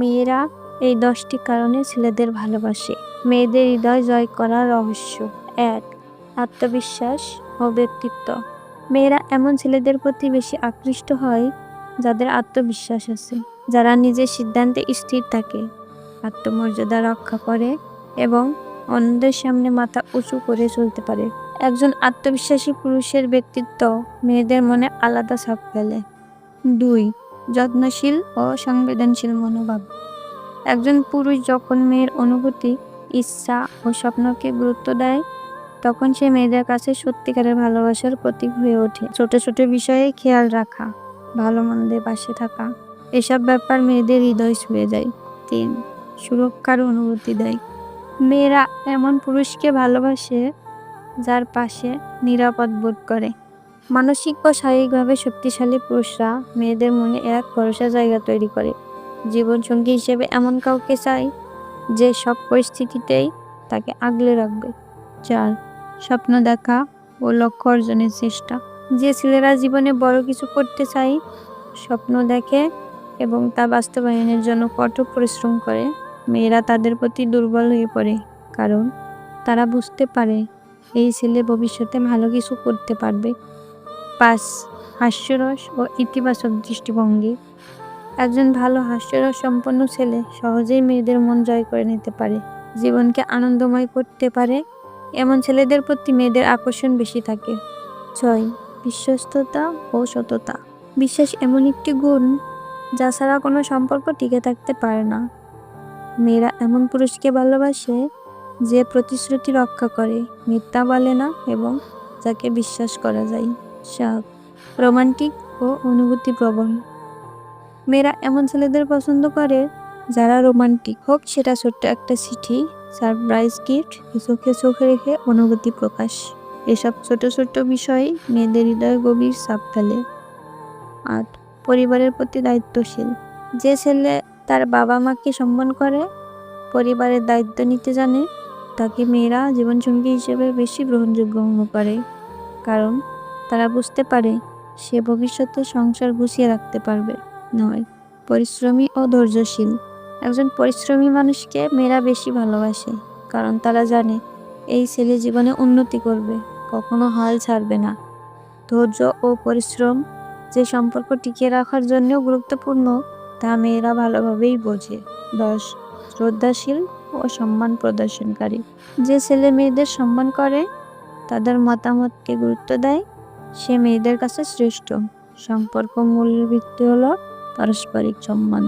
মেয়েরা এই দশটি কারণে ছেলেদের ভালোবাসে। মেয়েদের হৃদয় জয় করার রহস্য এক, আত্মবিশ্বাস ও ব্যক্তিত্ব। মেয়েরা এমন ছেলেদের প্রতি বেশি আকৃষ্ট হয় যাদের আত্মবিশ্বাস আছে, যারা নিজের সিদ্ধান্তে স্থির থাকে, আত্মমর্যাদা রক্ষা করে এবং অন্যদের সামনে মাথা উঁচু করে চলতে পারে। একজন আত্মবিশ্বাসী পুরুষের ব্যক্তিত্ব মেয়েদের মনে আলাদা ছাপ ফেলে। দুই যত্নশীল ও সংবেদনশীল মনোভাব। একজন পুরুষ যখন মেয়ের অনুভূতি, ইচ্ছা ও স্বপ্নকে গুরুত্ব দেয়, তখন সে মেয়েদের কাছে সত্যিকারের ভালোবাসার প্রতীক হয়ে ওঠে। ছোট ছোট বিষয়ে খেয়াল রাখা, ভালো মন্দের পাশে থাকা, এসব ব্যাপার মেয়েদের হৃদয় ছুঁয়ে যায়। তিন, সুরক্ষার অনুভূতি দেয়। মেয়েরা এমন পুরুষকে ভালোবাসে, যার পাশে নিরাপদ বোধ করে। মানসিক ও শারীরিকভাবে শক্তিশালী পুরুষরা মেয়েদের মনে এক ভরসা জায়গা তৈরি করে। জীবনসঙ্গী হিসেবে এমন কাউকে চাই যে সব পরিস্থিতিতেই তাকে আগলে রাখবে চার স্বপ্ন দেখা ও লক্ষ্য অর্জনের চেষ্টা। যে ছেলেরা জীবনে বড় কিছু করতে চায়, স্বপ্ন দেখে এবং তা বাস্তবায়নের জন্য কঠোর পরিশ্রম করে, মেয়েরা তাদের প্রতি দুর্বল হয়ে পড়ে, কারণ তারা বুঝতে পারে এই ছেলে ভবিষ্যতে ভালো কিছু করতে পারবে। পাঁচ হাস্যরস ও ইতিবাচক দৃষ্টিভঙ্গি। একজন ভালো হাস্যরস সম্পন্ন ছেলে সহজেই মেয়েদের মন জয় করে নিতে পারে, জীবনকে আনন্দময় করতে পারে। এমন ছেলেদের প্রতি মেয়েদের আকর্ষণ বেশি থাকে। ছয়, বিশ্বস্ততা ও সততা। বিশ্বাস এমন একটি গুণ যা ছাড়া কোনো সম্পর্ক টিকে থাকতে পারে না। মেয়েরা এমন পুরুষকে ভালোবাসে যে প্রতিশ্রুতি রক্ষা করে, মিথ্যা বলে না এবং যাকে বিশ্বাস করা যায়। সাত রোমান্টিক ও অনুভূতি প্রবণ মেয়েরা এমন ছেলেদের পছন্দ করে যারা রোমান্টিক। হোক, সেটা ছোট্ট একটা চিঠি, সারপ্রাইজ গিফট, চোখে চোখে রেখে অনুভূতি প্রকাশ। এসব ছোট ছোট বিষয় মেয়েদের হৃদয় গভীর ছাপ ফেলে। আর পরিবারের প্রতি দায়িত্বশীল। যে ছেলে তার বাবা মাকে সম্মান করে, পরিবারের দায়িত্ব নিতে জানে, তাকে মেয়েরা জীবনসঙ্গী হিসেবে বেশি গ্রহণযোগ্য মনে করে। কারণ তারা বুঝতে পারে, সে ভবিষ্যতে সংসার গুছিয়ে রাখতে পারবে। নয়, পরিশ্রমী ও ধৈর্যশীল। একজন পরিশ্রমী মানুষকে মেয়েরা বেশি ভালোবাসে, কারণ তারা জানে, এই ছেলে জীবনে উন্নতি করবে, কখনো হাল ছাড়বে না। ধৈর্য ও পরিশ্রম যে সম্পর্ক টিকিয়ে রাখার জন্যও গুরুত্বপূর্ণ, তা মেয়েরা ভালোভাবেই বোঝে। দশ, শ্রদ্ধাশীল ও সম্মান প্রদর্শনকারী। যে ছেলে মেয়েদের সম্মান করে, তাদের মতামতকে গুরুত্ব দেয় সে মেয়েদের কাছে শ্রেষ্ঠ। সম্পর্ক মূল ভিত্তি হলো পারস্পরিক সম্মান।